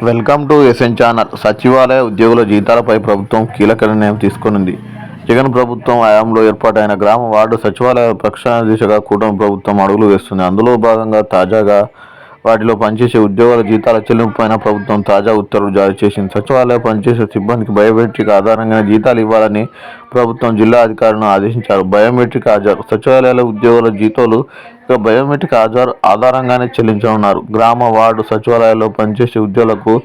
Welcome to SN channel. సచివాలయ ఉద్యోగుల జీతాలపై ప్రభుత్వం కీలక నిర్ణయం తీసుకునింది. జగన్ ప్రభుత్వం హయాంలో ఏర్పాటైన గ్రామ వార్డు సచివాలయ ప్రక్షాళన దిశగా కూటమి ప్రభుత్వం అడుగులు వేస్తుంది. అందులో భాగంగా తాజాగా వాటిలో పనిచేసే ఉద్యోగుల జీతాల చెల్లింపుపైన ప్రభుత్వం తాజా ఉత్తర్వులు జారీ చేసింది. సచివాలయ పనిచేసే సిబ్బందికి బయోమెట్రిక్ ఆధారంగా జీతాలు ఇవ్వాలని ప్రభుత్వం జిల్లా అధికారులను ఆదేశించారు. బయోమెట్రిక్ హాజరు సచివాలయాల ఉద్యోగుల జీతాలు ఇక బయోమెట్రిక్ హాజరు ఆధారంగానే చెల్లించనున్నారు. గ్రామ వార్డు సచివాలయాల్లో పనిచేసే ఉద్యోగులకు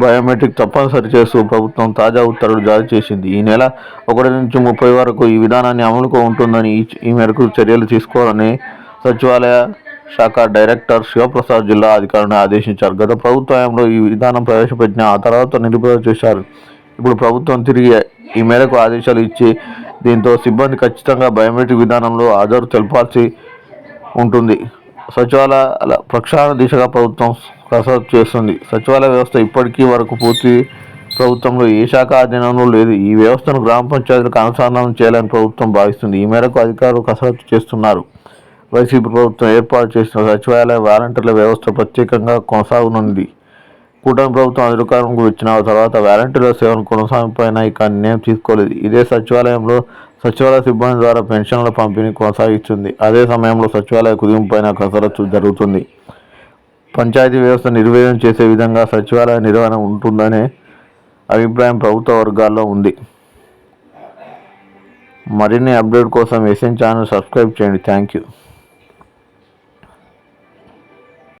బయోమెట్రిక్ తప్పనిసరి చేస్తూ ప్రభుత్వం తాజా ఉత్తర్వులు జారీ చేసింది. ఈ నెల ఒకటి నుంచి ముప్పై వరకు ఈ విధానాన్ని అమలుకు ఉంటుందని ఈ- ఈ మేరకు చర్యలు తీసుకోవాలని సచివాలయ శాఖ డైరెక్టర్ శివప్రసాద్ జిల్లా అధికారులను ఆదేశించారు. గత ప్రభుత్వంలో ఈ విధానం ప్రవేశపెట్టిన ఆ తర్వాత నిలుపుదల చేశారు. ఇప్పుడు ప్రభుత్వం తిరిగి ఈ మేరకు ఆదేశాలు ఇచ్చి దీంతో సిబ్బంది ఖచ్చితంగా బయోమెట్రిక్ విధానంలో హాజరు తెలపాల్సి ఉంటుంది. సచివాలయాల ప్రక్షాళన దిశగా ప్రభుత్వం కసరత్తు చేస్తుంది. సచివాలయ వ్యవస్థ ఇప్పటికీ వరకు పూర్తి ప్రభుత్వంలో ఏ శాఖ అధీనంలో లేదు. ఈ వ్యవస్థను గ్రామ పంచాయతీలకు అనుసంధానం చేయాలని ప్రభుత్వం భావిస్తుంది. ఈ మేరకు అధికారులు కసరత్తు చేస్తున్నారు. వైసీపీ ప్రభుత్వం ఏర్పాటు చేసిన సచివాలయ వాలంటీర్ల వ్యవస్థ ప్రత్యేకంగా కొనసాగనుంది. కూటమి ప్రభుత్వం అధికారంకు వచ్చిన తర్వాత వాలంటీర్ల సేవను కొనసాగింపైన ఇక నిర్ణయం తీసుకోలేదు. ఇదే సచివాలయంలో సచివాలయ సిబ్బంది ద్వారా పెన్షన్ల పంపిణీ కొనసాగిస్తుంది. అదే సమయంలో సచివాలయ కుదింపుపైన కసరత్తు జరుగుతుంది. పంచాయతీ వ్యవస్థ నిర్వేదం చేసే విధంగా సచివాలయ నిర్వహణ ఉంటుందనే అభిప్రాయం ప్రభుత్వ వర్గాల్లో ఉంది. మరిన్ని అప్డేట్ కోసం ఎస్ఎన్ ఛానల్ సబ్స్క్రైబ్ చేయండి. Thank you.